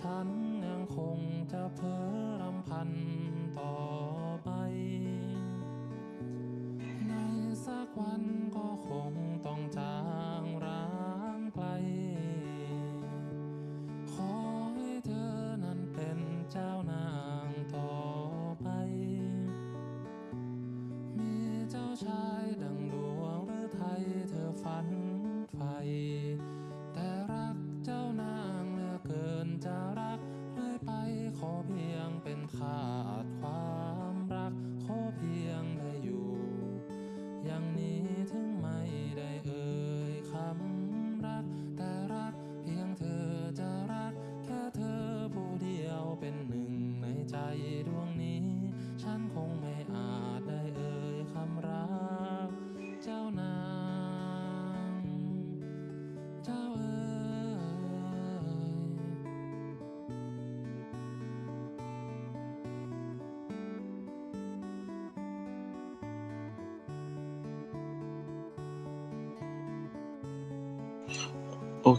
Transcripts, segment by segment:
ฉัน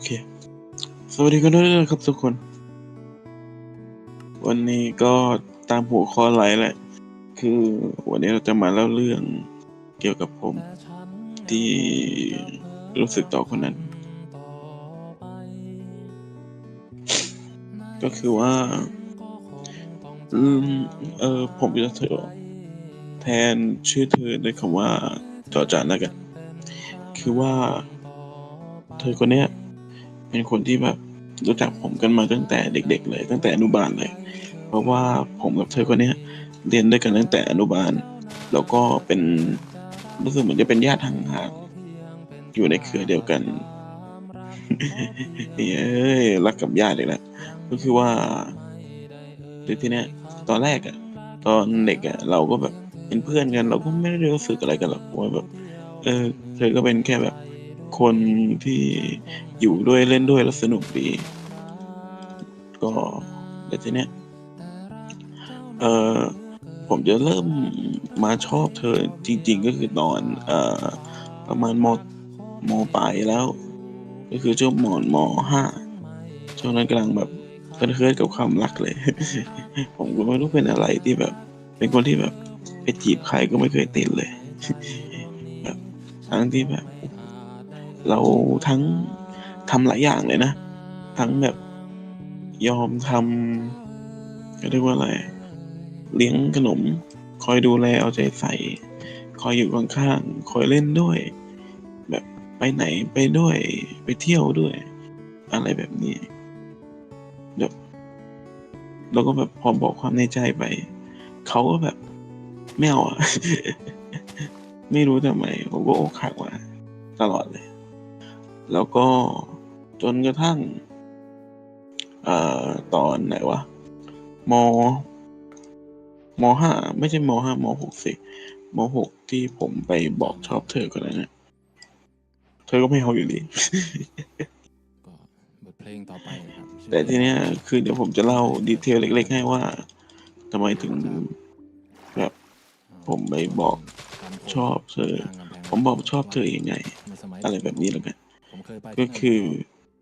เค สวัสดีกันด้วยนะครับทุกคน วันนี้ก็ตามหัวข้อไลฟ์แหละ คือวันนี้เราจะมาเล่าเรื่องเกี่ยวกับผม ที่รู้สึกต่อคนนั้น ก็คือว่า อืม เออผมจะเธอแทนชื่อเธอด้วยคำว่าจอจานแล้วกัน คือว่า เธอคนเนี้ย เป็นคนที่แบบรู้จักผมกันมาตั้งแต่เด็ก ๆ เลย ตั้งแต่อนุบาลเลย เพราะว่าผมกับเธอคนนี้เรียนด้วยกันตั้งแต่อนุบาล แล้วก็เป็นรู้สึกเหมือนจะเป็นญาติห่างๆอยู่ในเครือเดียวกันเอ้ยรักกับญาติอีกแล้วก็คือว่าเดี๋ยวทีเนี้ยตอนแรกอะตอนเด็กอะเราก็แบบเป็นเพื่อนกัน เราก็ไม่ได้รู้สึกอะไรกันหรอกว่าแบบ เออ เธอก็เป็นแค่แบบ คนที่อยู่ด้วยเล่นด้วยแล้วสนุกดี ก็เดี๋ยวทีเนี้ยเออผมจะเริ่มมาชอบเธอจริง ๆ ก็คือตอนเอ่อประมาณมมปลายแล้ว ก็คือช่วงมมห้าช่วงนั้นกำลังแบบเคลื่อนกับความรักเลย ผมก็ไม่รู้เป็นอะไรที่แบบ เป็นคนที่แบบไปจีบใครก็ไม่เคยติดเลยแบบทั้งที่แบบ เราทั้งทำหลายอย่างเลยนะ ทั้งแบบยอมทำก็เรียกว่าอะไร เลี้ยงขนม คอยดูแลเอาใจใส่ คอยอยู่ข้างๆ คอยเล่นด้วย แบบไปไหนไปด้วย ไปเที่ยวด้วย อะไรแบบนี้แบบแล้วก็แบบพอบอกความในใจไป เขาก็แบบไม่เอาอะไม่รู้ทำไม ผมก็อกหักมาตลอดเลย แล้วก็จนกระทั่งเอ่อตอนไหนวะมมห้าไม่ใช่มห้ามหกสิมหกที่ผมไปบอกชอบเธอคนนั้นนะเธอก็ไม่เอาอยู่ดีก็บทเพลงต่อไปนะครับชื่อแต่ทีเนี้ยคือเดี๋ยวผมจะเล่าดีเทลเล็ก ๆ ให้ว่าทำไมถึงแบบผมไปบอกชอบเธอ ผมบอกชอบเธอยังไงในสมัยอะไรแบบนี้แล้วกันผมเคยไป ก็คือ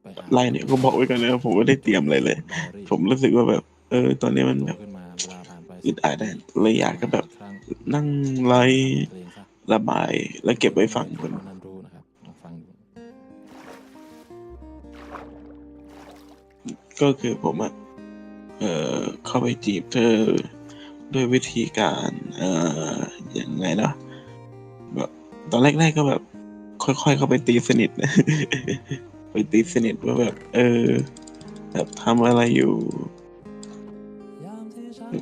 ไปหาไล่เนี่ยก็บอกไว้กันแล้วผมไม่ได้เตรียมอะไรเลย ผมรู้สึกว่าแบบ เออ ตอนนี้มันแบบขึ้นมาเวลาผ่านไปอึดอัดอะเลยอยากจะแบบครั้งนั่งไล่เพลงซะระบายแล้วเก็บไว้ฟังคนนั้นรู้นะครับลองฟังดูก็คือผมอะเอ่อเข้าไปจีบเธอด้วยวิธีการ เอ่ออย่างไงเนาะแบบตอนแรกๆก็แบบ ค่อยๆเข้าไปตีสนิทไปตีสนิทว่าแบบ เออ แบบทำอะไรอยู่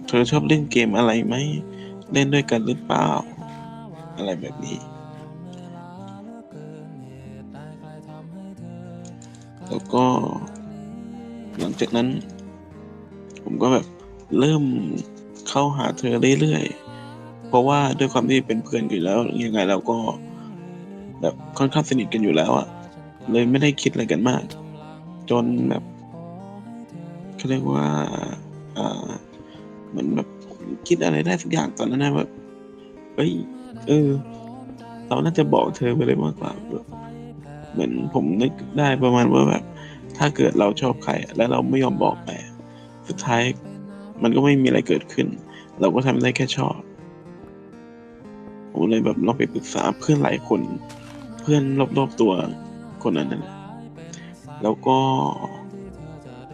เธอชอบเล่นเกมอะไรไหม เล่นด้วยกันหรือเปล่า อะไรแบบนี้แล้วก็ หลังจากนั้น ผมก็แบบเริ่มเข้าหาเธอเรื่อยๆ เพราะว่าด้วยความที่เป็นเพื่อนกันอยู่แล้ว ยังไงเราก็ แบบค่อนข้างสนิทกันอยู่แล้วอะ่ะ เลยไม่ได้คิดอะไรกันมาก จนแบบเขาเรียกว่าอ่าเหมือนแบบคิดอะไรได้สักอย่างตอนนั้นนะแบบเอ้ย เออ เราน่าจะบอกเธอไปเลยมากกว่าเหมือนผมนึกได้ประมาณว่าแบบ ถ้าเกิดเราชอบใคร แล้วเราไม่ยอมบอกไปสุดท้ายมันก็ไม่มีอะไรเกิดขึ้น เราก็ทำได้แค่ชอบ ผมเลยแบบลองไปปรึกษาเพื่อนหลายคน พื่อนรอบๆตัวคนนั้นนะแล้วก็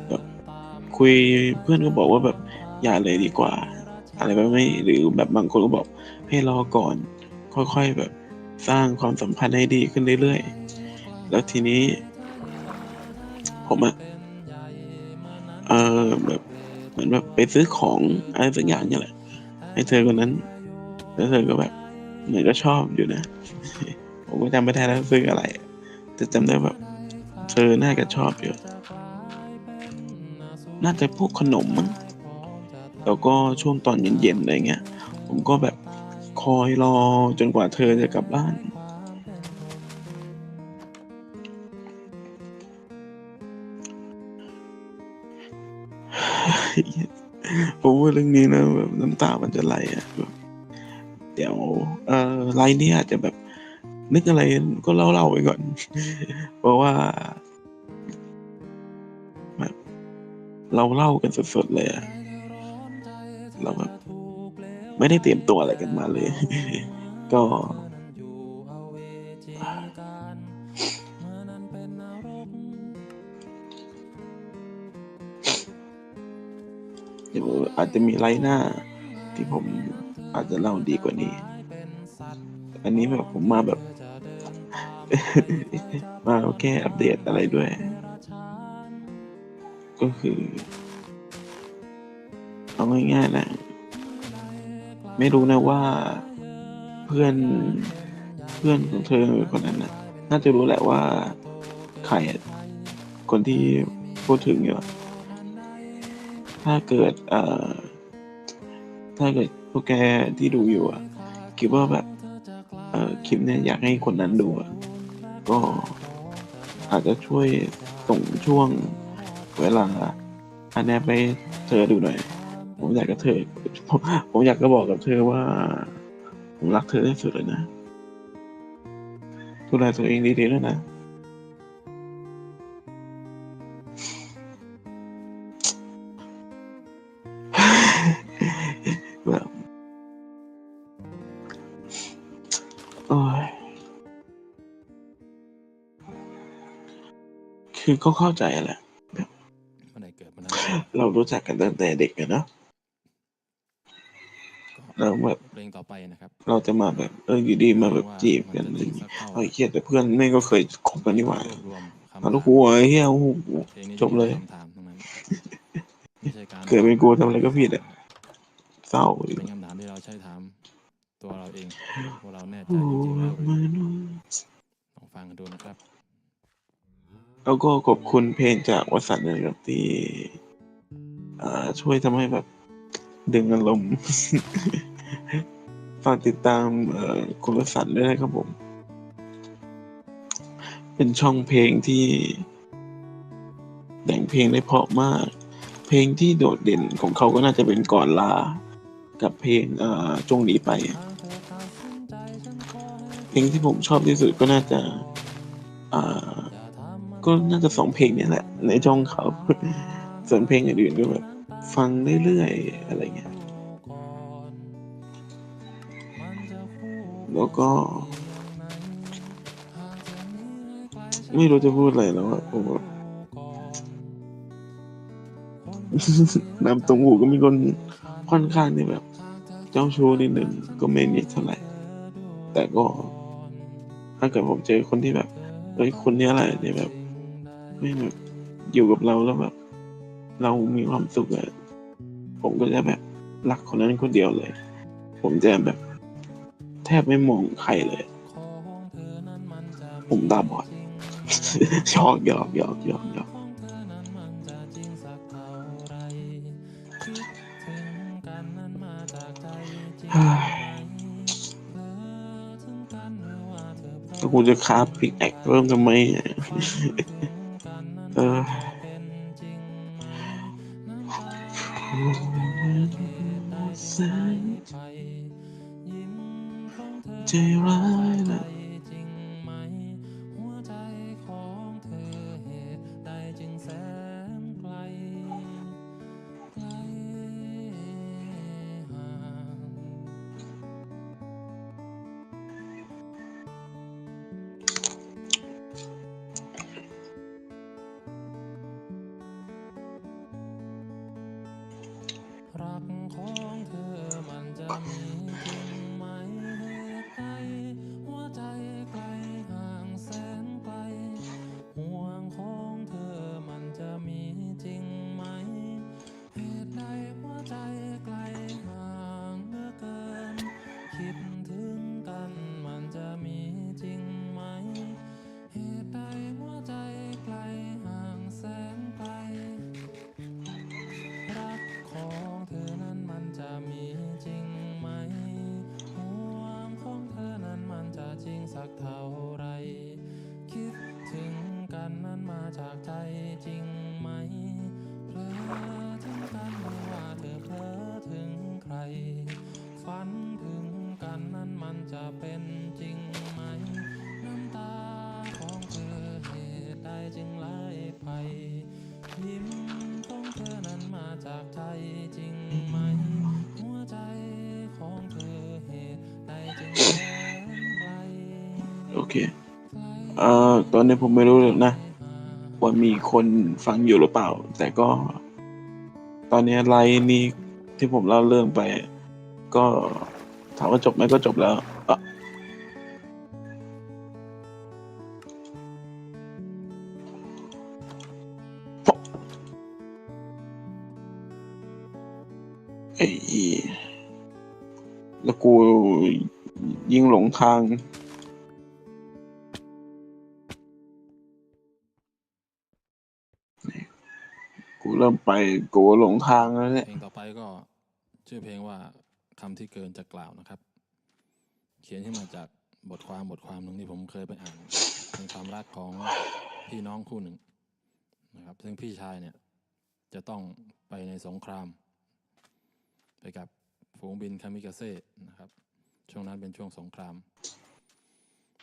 แบบคุยเพื่อนก็บอกว่าแบบอย่าเลยดีกว่า อะไรแบบไม่หรือแบบบางคนก็บอกให้รอก่อน ค่อยๆแบบสร้างความสัมพันธ์ให้ดีขึ้นเรื่อยๆ แล้วทีนี้ ผมอะเออแบบเหมือนแบบไปซื้อของอะไรสักอย่างเนี่ยแหละให้เธอคนนั้น แล้วเธอก็แบบเหมือนก็ชอบอยู่นะ ผมก็จำไม่ได้แล้วซื้ออะไร แต่จำได้แบบเธอน่าจะชอบอยู่น่าจะพวกขนมมั้งแล้วก็ช่วงตอนเย็นๆอะไรเงี้ย ผมก็แบบคอยรอจนกว่าเธอจะกลับบ้าน ผมพูดเรื่องนี้นะแบบน้ำตามันจะไหลอะแบบเดี๋ยวเอ่อไลน์นี้อาจจะแบบ นึกอะไรก็เล่าเล่าๆไปก่อน เพราะว่า เราเล่ากันสดๆเลยอะเราแบบไม่ได้เตรียมตัวอะไรกันมาเลย ก็เดี๋ยวอาจจะมีไลน์หน้า ที่ผมอาจจะเล่าดีกว่านี้ อันนี้แบบผมมาแบบ มาแค่อัปเดตอะไรด้วย ก็คือ เอาง่ายๆนะ ไม่รู้นะว่าเพื่อนเพื่อนของเธอคนนั้นนะน่าจะรู้แหละว่าใครคนที่พูดถึงอยู่ ถ้าเกิดเอ่อถ้าเกิดพวกแกที่ดูอยู่อะคิดว่าแบบเออคลิปเนี้ยอยากให้คนนั้นดูอะ ก็อาจจะช่วยส่งช่วงเวลาอันนี้ไปเธอดูหน่อย ผมอยากกับเธอ ผมผมอยากจะบอกกับเธอว่า ผมรักเธอที่สุดเลยนะดูแลตัวเองดีๆด้วยนะ คือก็เข้าใจแหละวันไหนเกิดมันนั้นเรารู้จักกันตั้งแต่เด็กอะเนาะแล้วแบบเพลงต่อไปนะครับ เราจะมาแบบเอออยู่ดีมาแบบจีบกันอะไรอย่างเงี้ยเฮ้ยเครียดแต่เพื่อนแม่งก็เคยคบกันนี่หว่ารวบรวมคำเอาลูกหัวไอ้เฮียโอ้โหเพลงนี้จบเลยจะมีคำถามทั้งนั้นไม่ใช่การเกิดเป็นกูทำอะไรก็ผิดอะเศร้าดิเป็นคำถามที่เราใช้ถาม ตัวเราเองว่าเราแน่ใจโอ้จริงๆแล้วหรือมันลองฟังกันดูนะครับ แล้วก็ขอบคุณเพลงจากวสันต์นะครับที่ช่วยทำให้แบบดึงอารมณ์ฝากติดตามคุณวสันต์ด้วยนะครับผม เป็นช่องเพลงที่แต่งเพลงได้เพราะมาก เพลงที่โดดเด่นของเขาก็น่าจะเป็นก่อนลา กับเพลงจงหนีไป เพลงที่ผมชอบที่สุดก็น่าจะอ่า ก็น่าจะสองเพลงนี้แหละ ในช่องเขาส่วนเพลงอื่นๆก็แบบฟังเรื่อยๆอะไรเงี้ยแล้วก็ ไม่รู้จะพูดอะไรแล้วอะผมแบบนำตรงหูก็มีคนค่อนข้างที่แบบ เจ้าชู้นิดหนึ่งก็ไม่นิดเท่าไหร่ แต่ก็ ถ้าเกิดผมเจอคนที่แบบเฮ้ยคนนี้ยแหละเนี่ยแบบ ม่งแบบอยู่กับเราแล้วแบบเรามีความสุขอะผมก็จะแบบรักคนนั้นคนเดียวเลย ผมจะแบบ แทบไม่มองใครเลย ผมตาบอดชอกหยอกหยอกหยอกหยอกถ้ากูจะคาบปิกแอคเริ่มทำไม เออใจร้ายและ เอ่อตอนนี้ผมไม่รู้เลยนะ ว่ามีคนฟังอยู่หรือเปล่า แต่ก็ ตอนนี้ไลน์นี้ที่ผมเล่าเรื่องไป ก็ถามว่าจบไหมก็จบแล้วอะไอ้ยแล้วกูยิงหลงทาง ริ่มไปกูหลงทางแล้วเนี่ย เพลงต่อไปก็ ชื่อเพลงว่าคำที่เกินจะกล่าวนะครับ เขียนขึ้นมาจากบทความบทความหนึ่งที่ผมเคยไปอ่านเป็นความรักของพี่น้องคู่หนึ่งนะครับ ซึ่งพี่ชายเนี่ย จะต้องไปในสงคราม ไปกับฝูงบินคามิกาเซ่นะครับ ช่วงนั้นเป็นช่วงสงคราม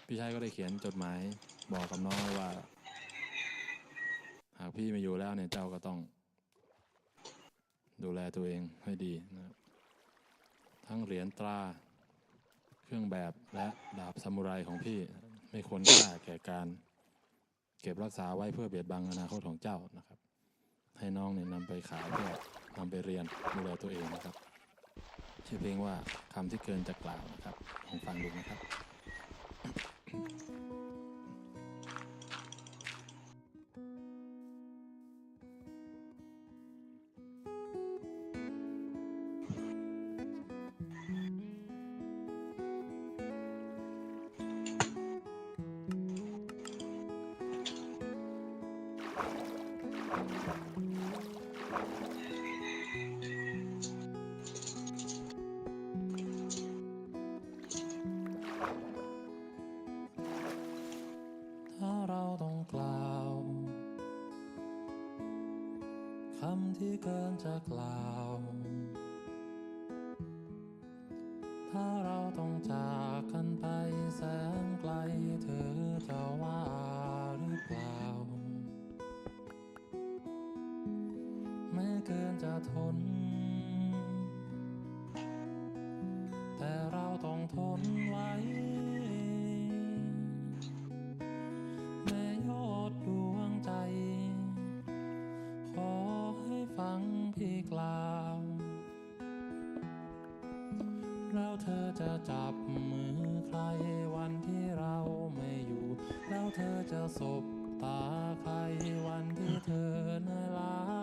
พี่ชายก็ได้เขียนจดหมายบอกกับน้องว้ว่า หากพี่ไม่อยู่แล้วเนี่ยเจ้าก็ต้อง ดูแลตัวเองให้ดีนะครับทั้งเหรียญตรา เครื่องแบบและดาบซามูไรของพี่ไม่ควรค่าแก่การ เก็บรักษาไว้เพื่อเบียดบังอนาคตของเจ้านะครับ ให้น้องเนี่ยนำไปขายเพื่อนำไปเรียนดูแลตัวเองนะครับ ชื่อเพลงว่าคำที่เกินจะกล่าวนะครับลองฟังดูนะครับ ถ้าเราต้องกล่าวคำที่เกินจะกล่าว จะจับมือใครวันที่เราไม่อยู่ แล้วเธอจะสบตาใครวันที่เธอเหนื่อยล้า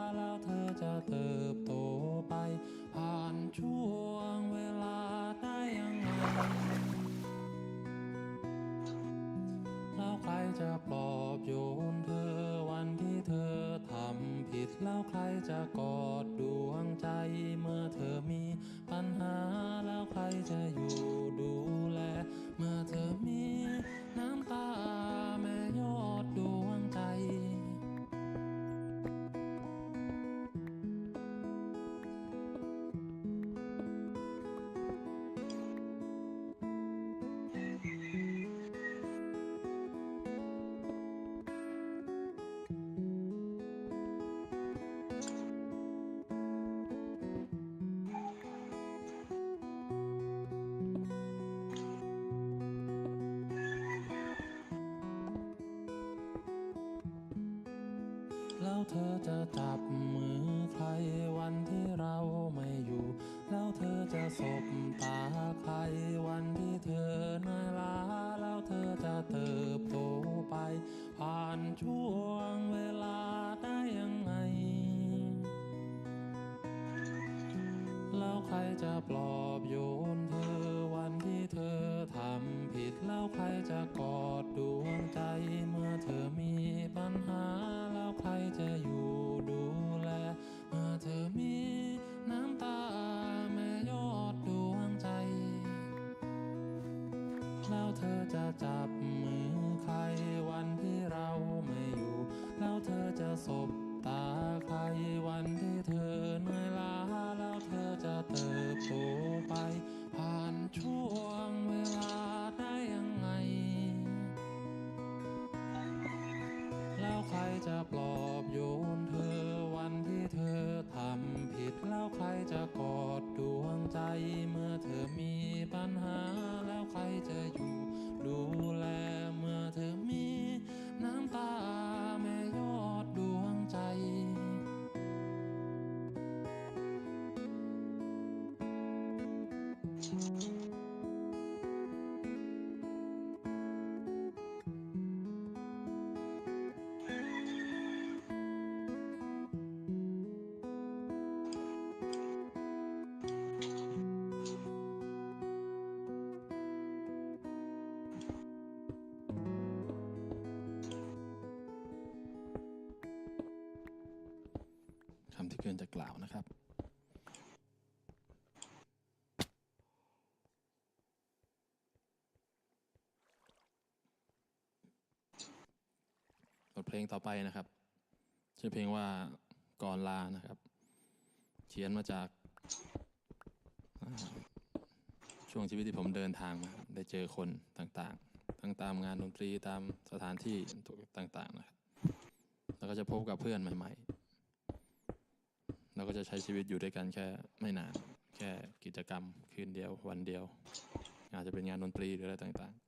จะจับมือใครวันที่เราไม่อยู่ แล้วเธอจะสบตาใครวันที่เธอหนื่อยลาแล้วเธอจะเติบโตไป ผ่านช่วงเวลาได้ยังไง แล้วใครจะปลอบโยนเธอวันที่เธอทำผิดแล้วใครจะกอดดวงใจเมื่อเธอมี คำที่เกินจะกล่าวนะครับ บทเพลง ต่อไปนะครับชื่อเพลงว่าก่อนลานะครับ เขียนมาจาก ช่วงชีวิตที่ผมเดินทางมาได้เจอคนต่างๆ ทั้งตามงานดนตรีตามสถานที่ต่างๆนะครับ แล้วก็จะพบกับเพื่อนใหม่ๆเราก็จะใช้ชีวิตอยู่ด้วยกันแค่ไม่นาน แค่กิจกรรมคืนเดียววันเดียว อาจจะเป็นงานดนตรีหรืออะไรต่างๆ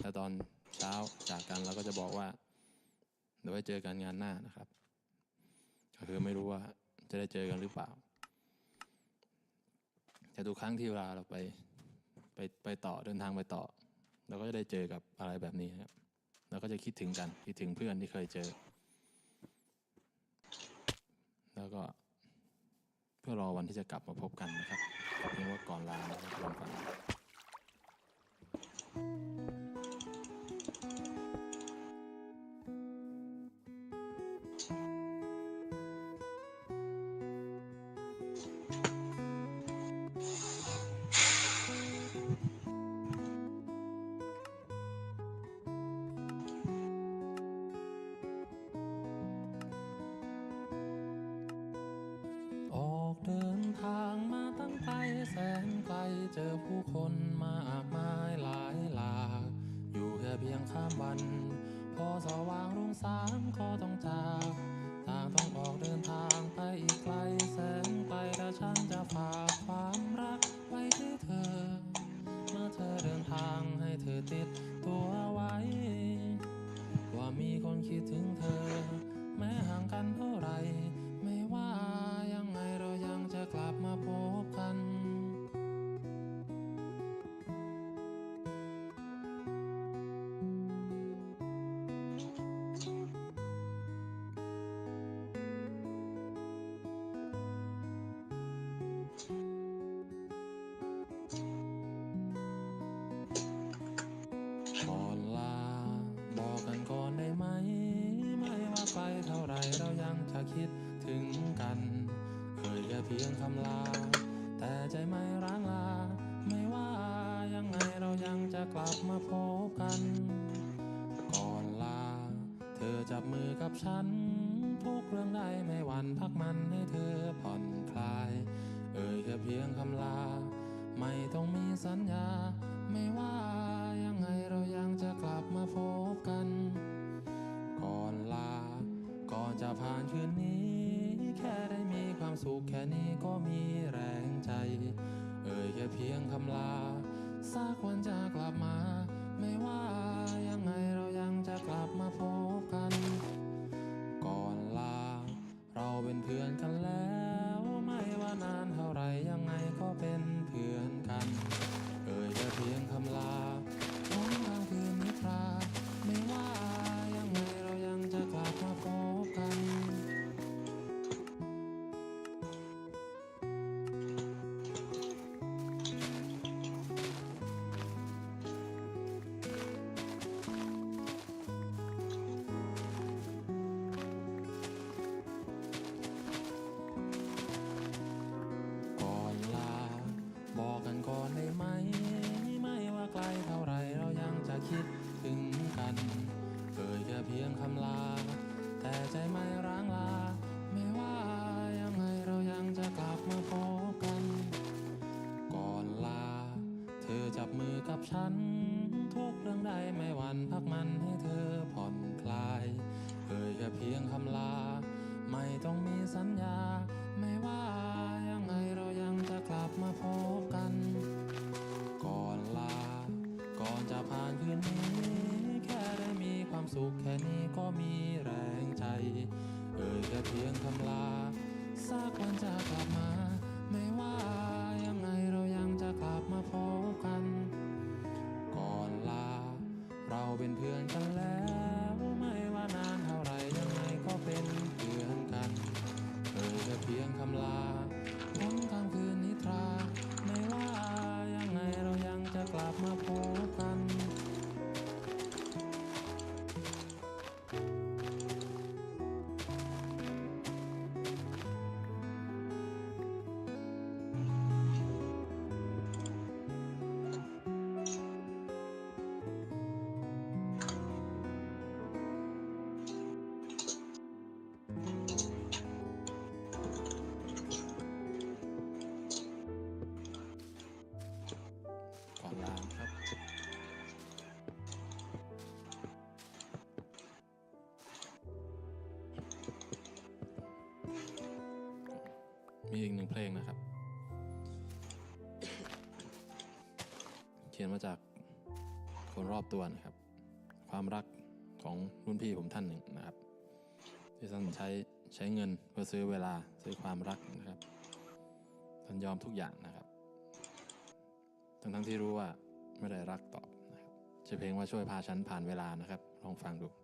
แล้วตอนเช้าจากกันเราก็จะบอกว่า เดี๋ยวไว้เจอกันงานหน้านะครับ ก็คือไม่รู้ว่าจะได้เจอกันหรือเปล่า แต่ทุกครั้งที่เวลาเราไปไปไปต่อเดินทางไปต่อ เราก็จะได้เจอกับอะไรแบบนี้ครับเราก็จะคิดถึงกันคิดถึงเพื่อนที่เคยเจอ แล้วก็เพื่อรอวันที่จะกลับมาพบกันนะครับเพียงว่าก่อนลารับลองฟัง กับฉัน ทุกเรื่องได้ไม่หวั่นพักมันให้เธอผ่อนคลาย เอ่ยแค่เพียงคำลา ไม่ต้องมีสัญญา ไม่ว่ายังไงเรายังจะกลับมาพบกัน ก่อนลา ก่อนจะผ่านคืนนี้ แค่ได้มีความสุขแค่นี้ก็มีแรงใจ เอ่ยแค่เพียงคำลาสักวันจะกลับมา ไม่ว่ายังไงเรายังจะกลับมาพบกัน ก่อนลา เราเป็นเพื่อนกันแล้ว ไม่ว่านานเท่าไรยังไงก็เป็นเพื่อนกัน เอ่ยแต่เพียงคำลาน้องกลางคืนนิทรา ได้ไหม ไม่ว่าไกลเท่าไรเรายังจะคิดถึงกันเคยแค่เพียงคำลา แต่ใจไม่ร้างลา ไม่ว่ายังไงเรายังจะกลับมาพบกัน ก่อนลา เธอจับมือกับฉัน ทุกเรื่องใดไม่หวั่นพักมันให้เธอผ่อนคลายเคยแค่เพียงคำลา ไม่ต้องมีสัญญา ไม่ว่ายังไงเรายังจะกลับมาพบกัน อนจะผ่านคืนนี้แค่ได้มีความสุขแค่นี้ก็มีแรงใจ เอ่ยแค่เพียงคำลาสักวันจะกลับมา ไม่ว่ายังไงเรายังจะกลับมาพบกัน ก่อนลา เราเป็นเพื่อนกันแล้วไม่ว่านานเท่าไรยังไงก็เป็นเพื่อนกันเอ่ยแค่เพียงคำลาพ้นกลางคืนนิทรา ไม่ว่ายังไงเรายังจะกลับมาพบ มีอีกหนึ่งเพลงนะครับ เขียนมาจากคนรอบตัวนะครับ ความรักของรุ่นพี่ผมท่านหนึ่งนะครับ ที่ท่านใช้ใช้เงินเพื่อซื้อเวลาซื้อความรักนะครับท่านยอมทุกอย่างนะครับ ทั้งทั้งที่รู้ว่าไม่ได้รักตอบนะครับชื่อเพลงว่าช่วยพาฉันผ่านเวลานะครับ ลองฟังดูข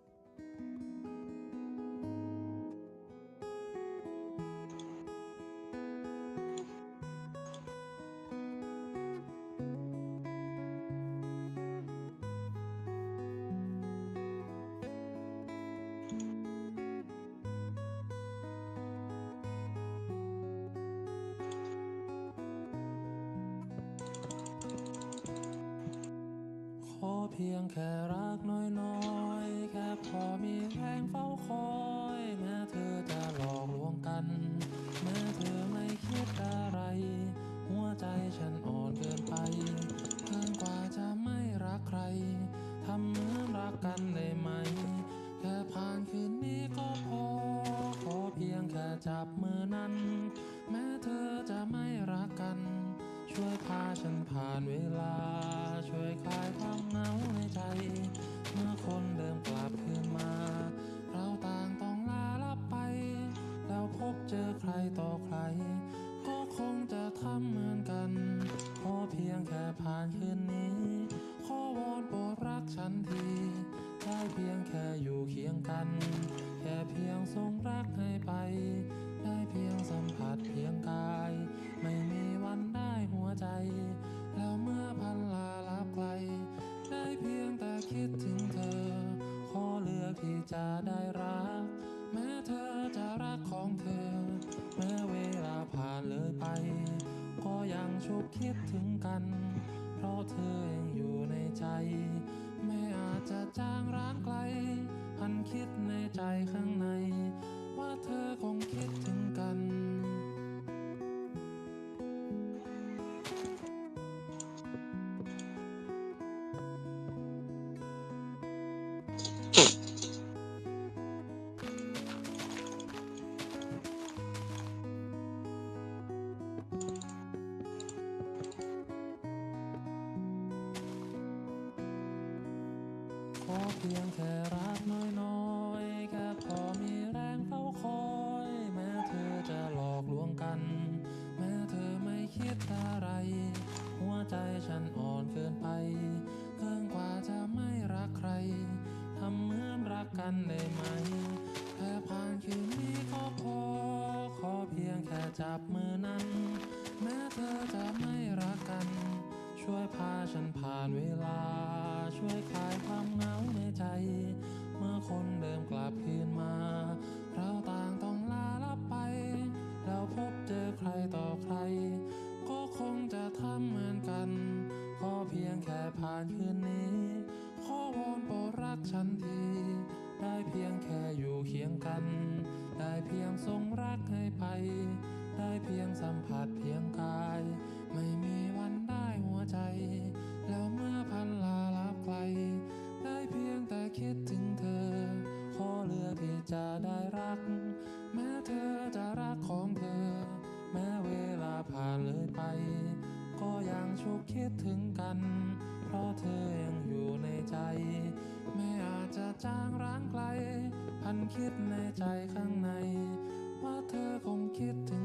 รต่อใคร ก็คงจะทำเหมือนกัน ขอเพียงแค่ผ่านคืนนี้ ขอวอนโปรดรักฉันที อเพียงแค่รักน้อยๆแค่พอมีแรงเฝ้าคอย แม้เธอจะหลอกลวงกัน แม้เธอไม่คิดอะไร หัวใจฉันอ่อนเกินไปเกินกว่าจะไม่รักใครทำเหมือนรักกันได้ไหมแค่ผ่านคืนนี้ก็พอ ขอเพียงแค่จับมือนั้น แม้เธอจะไม่รักกัน ช่วยพาฉันผ่านเวลา ช่วยคลายความเหงาในใจ เมื่อคนเดิมกลับคืนมา เราต่างต้องลาลับไปแล้วพบเจอใครต่อใคร ก็คงจะทำเหมือนกัน ขอเพียงแค่ผ่านคืนนี้ ขอวอนโปรดรักฉันทีได้เพียงแค่อยู่เคียงกัน ได้เพียงส่งรักให้ไป ได้เพียงสัมผัสเพียงกาย ไม่มีวันได้หัวใจ แล้วเมื่อพันลาลับ ไกล ได้เพียงแต่คิดถึงเธอ ขอเลือกที่จะได้รัก แม้เธอจะรักของเธอ แม้เวลาผ่านเลยไป ก็ยังชุกคิดถึงกัน เพราะเธอยังอยู่ในใจ ไม่อาจจะจางร้างไกล พันคิดในใจข้างใน ว่าเธอคงคิดถึง